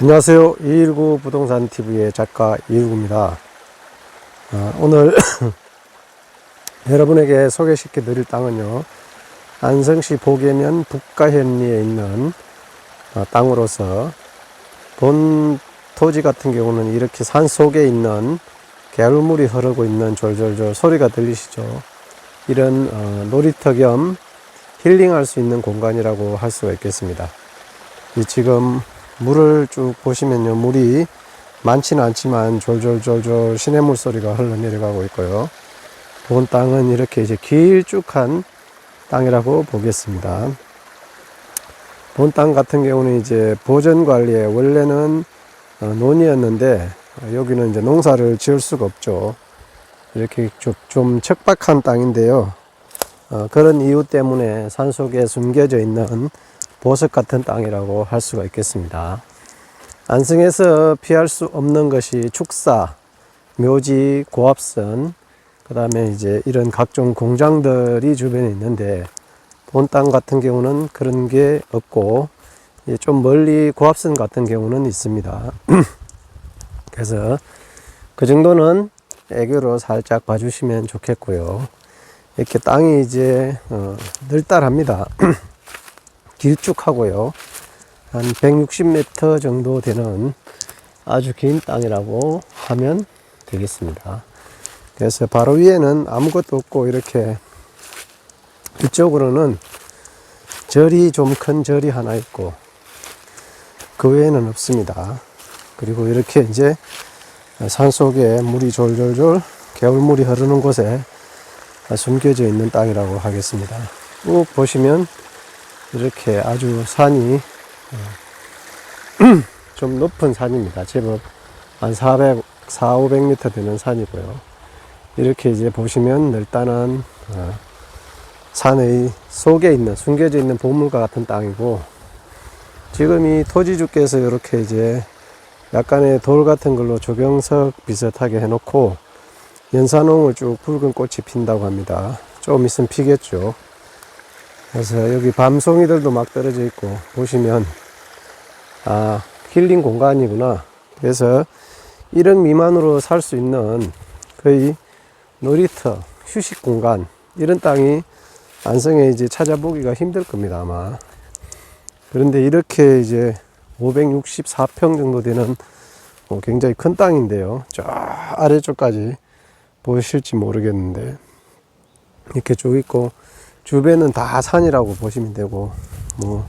안녕하세요. 219 부동산 TV의 작가 이일구입니다. 아, 오늘 여러분에게 소개시켜 드릴 땅은요. 안성시 보계면 북가현리에 있는 어, 땅으로서 본 토지 같은 경우는 이렇게 산 속에 있는 개울물이 흐르고 있는 졸졸졸 소리가 들리시죠? 이런 어, 놀이터 겸 힐링할 수 있는 공간이라고 할 수가 있겠습니다. 이 지금 물을 쭉 보시면요. 물이 많지는 않지만 졸졸졸졸 시냇물 소리가 흘러내려가고 있고요. 본 땅은 이렇게 이제 길쭉한 땅이라고 보겠습니다. 본 땅 같은 경우는 이제 보전 관리에 원래는 어, 논이었는데 어, 여기는 이제 농사를 지을 수가 없죠. 이렇게 좀, 좀 척박한 땅인데요. 어, 그런 이유 때문에 산속에 숨겨져 있는 보석 같은 땅이라고 할 수가 있겠습니다. 안성에서 피할 수 없는 것이 축사, 묘지, 고압선, 그 다음에 이제 이런 각종 공장들이 주변에 있는데 본 땅 같은 경우는 그런 게 없고 예, 좀 멀리 고압선 같은 경우는 있습니다. 그래서 그 정도는 애교로 살짝 봐주시면 좋겠고요. 이렇게 땅이 이제 어, 늘달합니다. 길쭉하고요. 한 160m 정도 되는 아주 긴 땅이라고 하면 되겠습니다. 그래서 바로 위에는 아무것도 없고 이렇게 이쪽으로는 절이 좀 큰 절이 하나 있고 그 외에는 없습니다. 그리고 이렇게 이제 산 속에 물이 졸졸졸 개울물이 흐르는 곳에 숨겨져 있는 땅이라고 하겠습니다. 쭉 보시면 이렇게 아주 산이 어, 좀 높은 산입니다. 제법 한 400, 4, 500m 되는 산이고요. 이렇게 이제 보시면 늘단한 어, 산의 속에 있는 숨겨져 있는 보물과 같은 땅이고 지금 이 토지주께서 이렇게 이제 약간의 돌 같은 걸로 조경석 비슷하게 해놓고 연산홍을 쭉 붉은 꽃이 핀다고 합니다. 좀 있으면 피겠죠. 그래서 여기 밤송이들도 막 떨어져 있고 보시면 아 힐링 공간이구나. 그래서 1억 미만으로 살 수 있는 거의 놀이터, 휴식 공간 이런 땅이 안성에 이제 찾아보기가 힘들 겁니다 아마. 그런데 이렇게 이제 564평 정도 되는 어, 굉장히 큰 땅인데요. 저 아래쪽까지 보실지 모르겠는데 이렇게 쭉 있고 주변은 다 산이라고 보시면 되고 뭐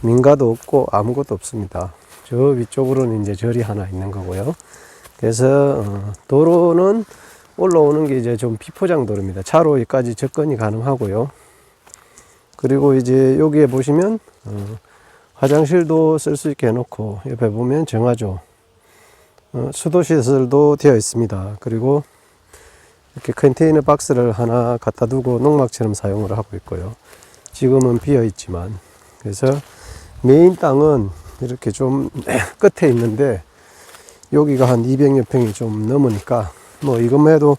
민가도 없고 아무것도 없습니다. 저 위쪽으로는 이제 절이 하나 있는 거고요. 그래서 어, 도로는 올라오는 게 이제 좀 비포장 도로입니다. 차로 여기까지 접근이 가능하고요. 그리고 이제 여기에 보시면 어, 화장실도 쓸 수 있게 해놓고 옆에 보면 정화조 어, 수도 시설도 되어 있습니다. 그리고 이렇게 컨테이너 박스를 하나 갖다 두고 농막처럼 사용을 하고 있고요. 지금은 비어 있지만 그래서 메인 땅은 이렇게 좀 끝에 있는데 여기가 한 200여 평이 좀 넘으니까 뭐 이것만 해도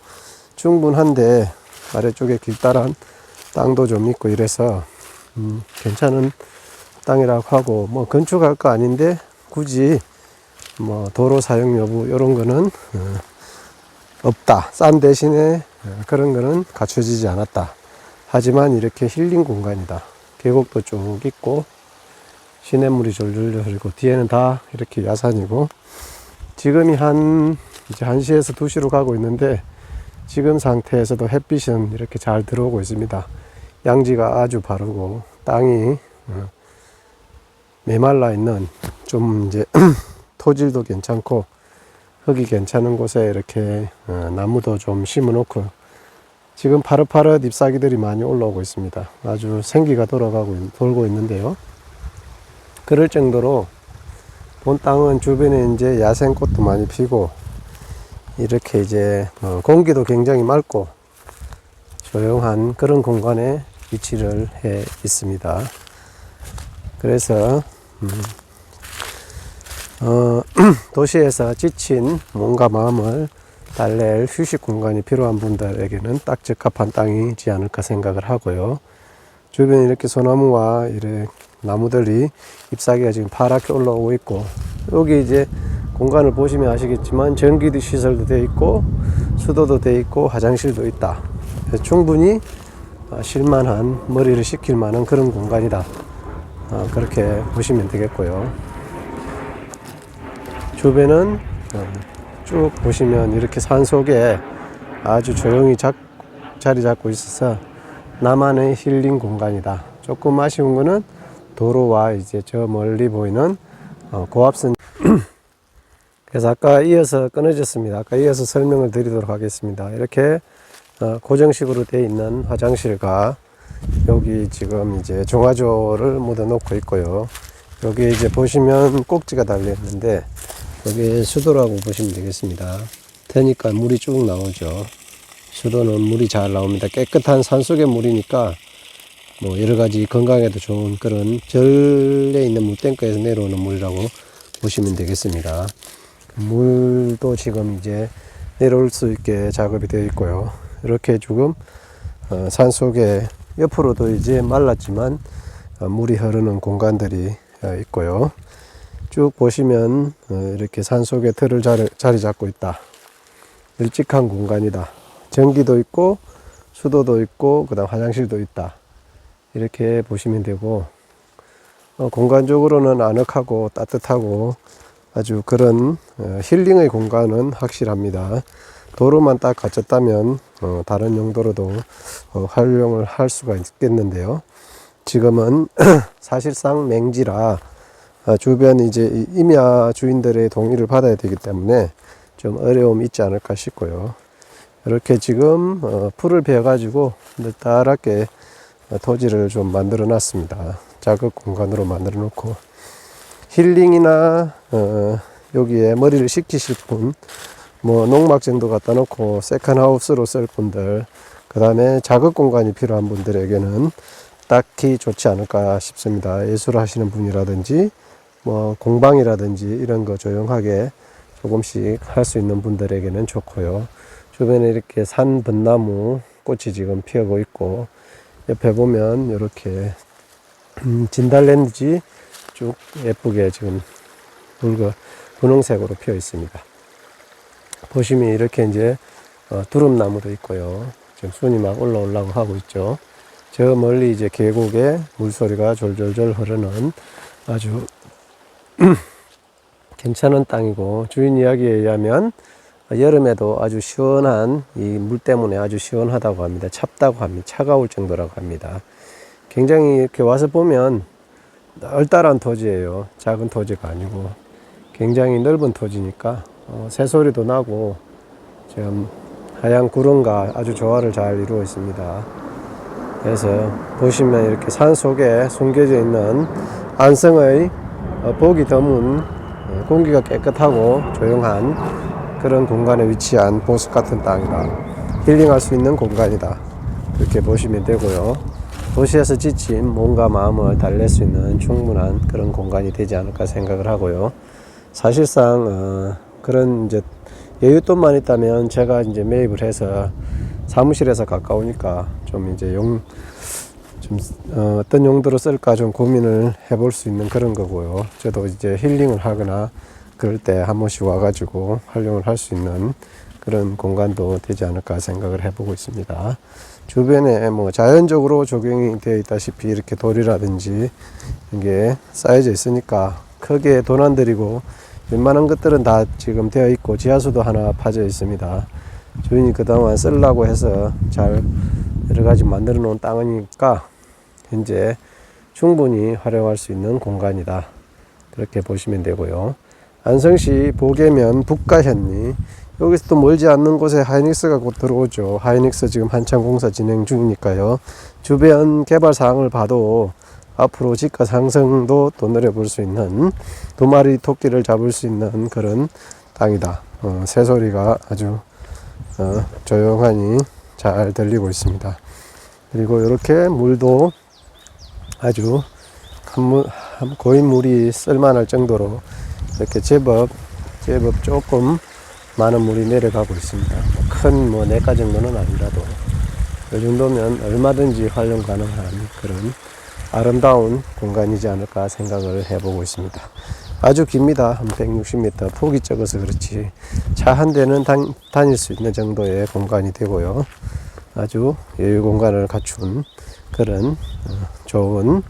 충분한데 아래쪽에 길다란 땅도 좀 있고 이래서 음, 괜찮은 땅이라고 하고 뭐 건축할 거 아닌데 굳이 뭐 도로 사용 여부 이런 거는 어, 없다. 싼 대신에 어, 그런 거는 갖춰지지 않았다. 하지만 이렇게 힐링 공간이다. 계곡도 쭉 있고 시냇물이 졸졸 흐르고 뒤에는 다 이렇게 야산이고 지금이 한 이제 1시에서 2시로 가고 있는데 지금 상태에서도 햇빛은 이렇게 잘 들어오고 있습니다. 양지가 아주 바르고 땅이 어, 메말라 있는 좀 이제 토질도 괜찮고 흙이 괜찮은 곳에 이렇게 어, 나무도 좀 심어 놓고 지금 파릇파릇 잎사귀들이 많이 올라오고 있습니다. 아주 생기가 돌아가고 있- 돌고 있는데요. 그럴 정도로 본 땅은 주변에 이제 야생꽃도 많이 피고 이렇게 이제 어, 공기도 굉장히 맑고 조용한 그런 공간에 위치를 해 있습니다. 그래서 음, 어, 도시에서 지친 몸과 마음을 달랠 휴식 공간이 필요한 분들에게는 딱 적합한 땅이지 않을까 생각을 하고요. 주변에 이렇게 소나무와 이렇게 나무들이 잎사귀가 지금 파랗게 올라오고 있고 여기 이제 공간을 보시면 아시겠지만 전기도 시설도 되어 있고 수도도 되어 있고 화장실도 있다. 충분히 어, 쉴만한 머리를 식힐 만한 그런 공간이다. 어, 그렇게 보시면 되겠고요. 주변은 어, 쭉 보시면 이렇게 산 속에 아주 조용히 잡, 자리 잡고 있어서 나만의 힐링 공간이다. 조금 아쉬운 거는 도로와 이제 저 멀리 보이는 어, 고압선. 그래서 아까 이어서 끊어졌습니다. 아까 이어서 설명을 드리도록 하겠습니다. 이렇게 어, 고정식으로 되어 있는 화장실과 여기 지금 이제 종아조를 묻어 놓고 있고요. 여기 이제 보시면 꼭지가 달려 있는데 여기 수도라고 보시면 되겠습니다. 테니까 물이 쭉 나오죠. 수도는 물이 잘 나옵니다. 깨끗한 산속의 물이니까 뭐 여러 가지 건강에도 좋은 그런 절에 있는 물탱크에서 내려오는 물이라고 보시면 되겠습니다. 물도 지금 이제 내려올 수 있게 작업이 되어 있고요. 이렇게 지금 어, 산 속에 옆으로도 이제 말랐지만 어, 물이 흐르는 공간들이 어, 있고요. 쭉 보시면 어, 이렇게 산 속에 틀을 자리, 잡고 있다. 일직한 공간이다. 전기도 있고 수도도 있고 그다음 화장실도 있다. 이렇게 보시면 되고 어, 공간적으로는 아늑하고 따뜻하고 아주 그런 어, 힐링의 공간은 확실합니다. 도로만 딱 갖췄다면 어, 다른 용도로도 어, 활용을 할 수가 있겠는데요. 지금은 사실상 맹지라 아, 주변 이제 이 임야 주인들의 동의를 받아야 되기 때문에 좀 어려움이 있지 않을까 싶고요. 이렇게 지금 어, 풀을 베어 가지고 느타랗게 어, 토지를 좀 만들어 놨습니다. 작업 공간으로 만들어 놓고 힐링이나 어, 여기에 머리를 식히실 분, 뭐 농막 정도 갖다 놓고 세컨하우스로 쓸 분들, 그 다음에 작업 공간이 필요한 분들에게는 딱히 좋지 않을까 싶습니다. 예술 하시는 분이라든지 뭐 공방이라든지 이런 거 조용하게 조금씩 할 수 있는 분들에게는 좋고요. 주변에 이렇게 산 벚나무 꽃이 지금 피어고 있고 옆에 보면 이렇게 음, 진달래인지 쭉 예쁘게 지금 붉은 분홍색으로 피어 있습니다. 보시면 이렇게 이제 어, 두릅나무도 있고요. 지금 순이 막 올라오려고 하고 있죠. 저 멀리 이제 계곡에 물소리가 졸졸졸 흐르는 아주 괜찮은 땅이고 주인 이야기에 의하면 여름에도 아주 시원한 이 물 때문에 아주 시원하다고 합니다. 찹다고 합니다. 차가울 정도라고 합니다. 굉장히 이렇게 와서 보면 얼따란 토지예요. 작은 토지가 아니고 굉장히 넓은 토지니까 어, 새소리도 나고 지금 하얀 구름과 아주 조화를 잘 이루어 있습니다. 그래서 보시면 이렇게 산 속에 숨겨져 있는 안성의 어, 보기 드문 어, 공기가 깨끗하고 조용한 그런 공간에 위치한 보석 같은 땅이다. 힐링할 수 있는 공간이다. 그렇게 보시면 되고요. 도시에서 지친 몸과 마음을 달랠 수 있는 충분한 그런 공간이 되지 않을까 생각을 하고요. 사실상 어, 그런 이제 여윳돈만 있다면 제가 이제 매입을 해서 사무실에서 가까우니까 좀 이제 용, 좀 어, 어떤 용도로 쓸까 좀 고민을 해볼 수 있는 그런 거고요. 저도 이제 힐링을 하거나 그럴 때 한 번씩 와가지고 활용을 할 수 있는 그런 공간도 되지 않을까 생각을 해보고 있습니다. 주변에 뭐 자연적으로 적용이 되어 있다시피 이렇게 돌이라든지 이게 쌓여져 있으니까 크게 돈안 들이고 웬만한 것들은 다 지금 되어 있고 지하수도 하나 파져 있습니다. 주인이 그동안 쓰려고 해서 잘 여러 가지 만들어 놓은 땅이니까 현재 충분히 활용할 수 있는 공간이다. 그렇게 보시면 되고요. 안성시 보계면 북가현리 여기서 또 멀지 않는 곳에 하이닉스가 곧 들어오죠. 하이닉스 지금 한창 공사 진행 중이니까요. 주변 개발 사항을 봐도 앞으로 집가 상승도 또 노려볼 수 있는 두 마리 토끼를 잡을 수 있는 그런 땅이다. 어, 새소리가 아주 어, 조용하니 잘 들리고 있습니다. 그리고 이렇게 물도 아주 고인 물이 쓸만할 정도로 이렇게 제법 제법 조금 많은 물이 내려가고 있습니다. 큰뭐 내가 정도는 아니라도 이 정도면 얼마든지 활용 가능한 그런 아름다운 공간이지 않을까 생각을 해보고 있습니다. 아주 깁니다. 한 160m. 폭이 적어서 그렇지. 차 한 대는 다, 다닐 수 있는 정도의 공간이 되고요. 아주 여유 공간을 갖춘 그런 어, 좋은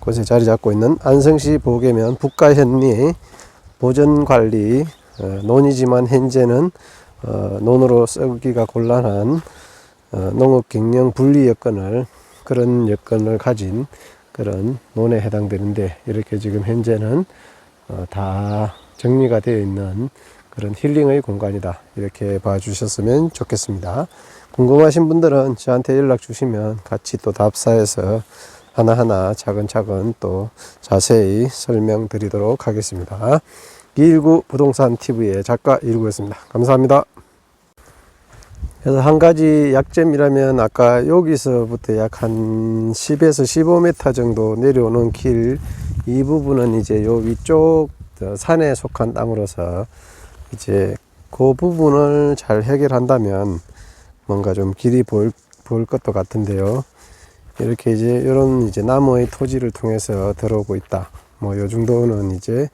곳에 자리 잡고 있는 안성시 보계면 북가현리 보전관리 어, 논이지만 현재는 어, 논으로 썩기가 곤란한 어, 농업 경영 분리 여건을 그런 여건을 가진 그런 논에 해당되는데 이렇게 지금 현재는 어, 다 정리가 되어 있는 그런 힐링의 공간이다 이렇게 봐주셨으면 좋겠습니다. 궁금하신 분들은 저한테 연락 주시면 같이 또 답사해서 하나하나 차근차근 또 자세히 설명드리도록 하겠습니다. 219 부동산 TV의 작가 이루고였습니다. 감사합니다. 그래서 한 가지 약점이라면 아까 여기서부터 약 한 10에서 15m 정도 내려오는 길 이 부분은 이제 요 위쪽 저 산에 속한 땅으로서 이제 그 부분을 잘 해결한다면 뭔가 좀 길이 보일, 보일 것도 같은데요. 이렇게 이제 이런 이제 나무의 토지를 통해서 들어오고 있다. 뭐 요 정도는 이제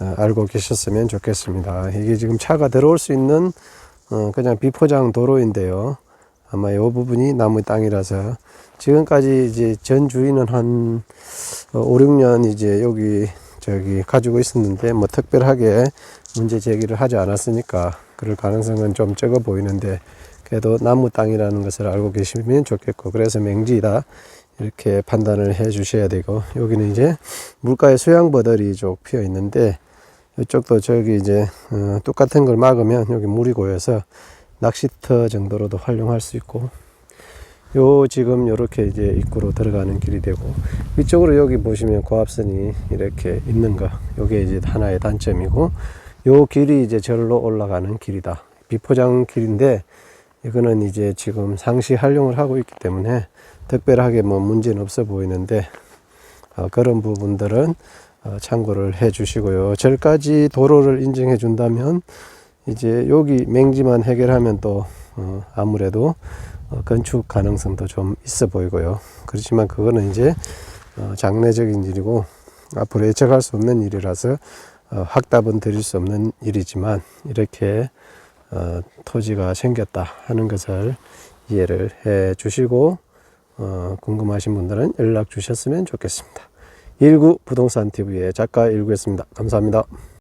어, 알고 계셨으면 좋겠습니다. 이게 지금 차가 들어올 수 있는 어, 그냥 비포장 도로인데요. 아마 이 부분이 나무 땅이라서 지금까지 이제 전 주인은 한 어, 5, 6년 이제 여기 저기 가지고 있었는데 뭐 특별하게 문제 제기를 하지 않았으니까 그럴 가능성은 좀 적어 보이는데 그래도 나무 땅이라는 것을 알고 계시면 좋겠고 그래서 맹지다 이렇게 판단을 해 주셔야 되고 여기는 이제 물가에 수양버들이 쭉 피어 있는데 이쪽도 저기 이제 어, 똑같은 걸 막으면 여기 물이 고여서 낚시터 정도로도 활용할 수 있고 요 지금 요렇게 이제 입구로 들어가는 길이 되고 위쪽으로 여기 보시면 고압선이 이렇게 있는 거 요게 이제 하나의 단점이고 요 길이 이제 절로 올라가는 길이다. 비포장 길인데 이거는 이제 지금 상시 활용을 하고 있기 때문에 특별하게 뭐 문제는 없어 보이는데 어, 그런 부분들은 어, 참고를 해 주시고요. 절까지 도로를 인정해 준다면 이제 여기 맹지만 해결하면 또 어, 아무래도 어, 건축 가능성도 좀 있어 보이고요. 그렇지만 그거는 이제 어, 장래적인 일이고 앞으로 예측할 수 없는 일이라서 어, 확답은 드릴 수 없는 일이지만 이렇게 어, 토지가 생겼다 하는 것을 이해를 해 주시고 어, 궁금하신 분들은 연락 주셨으면 좋겠습니다. 19 부동산 TV의 작가 일구였습니다. 감사합니다.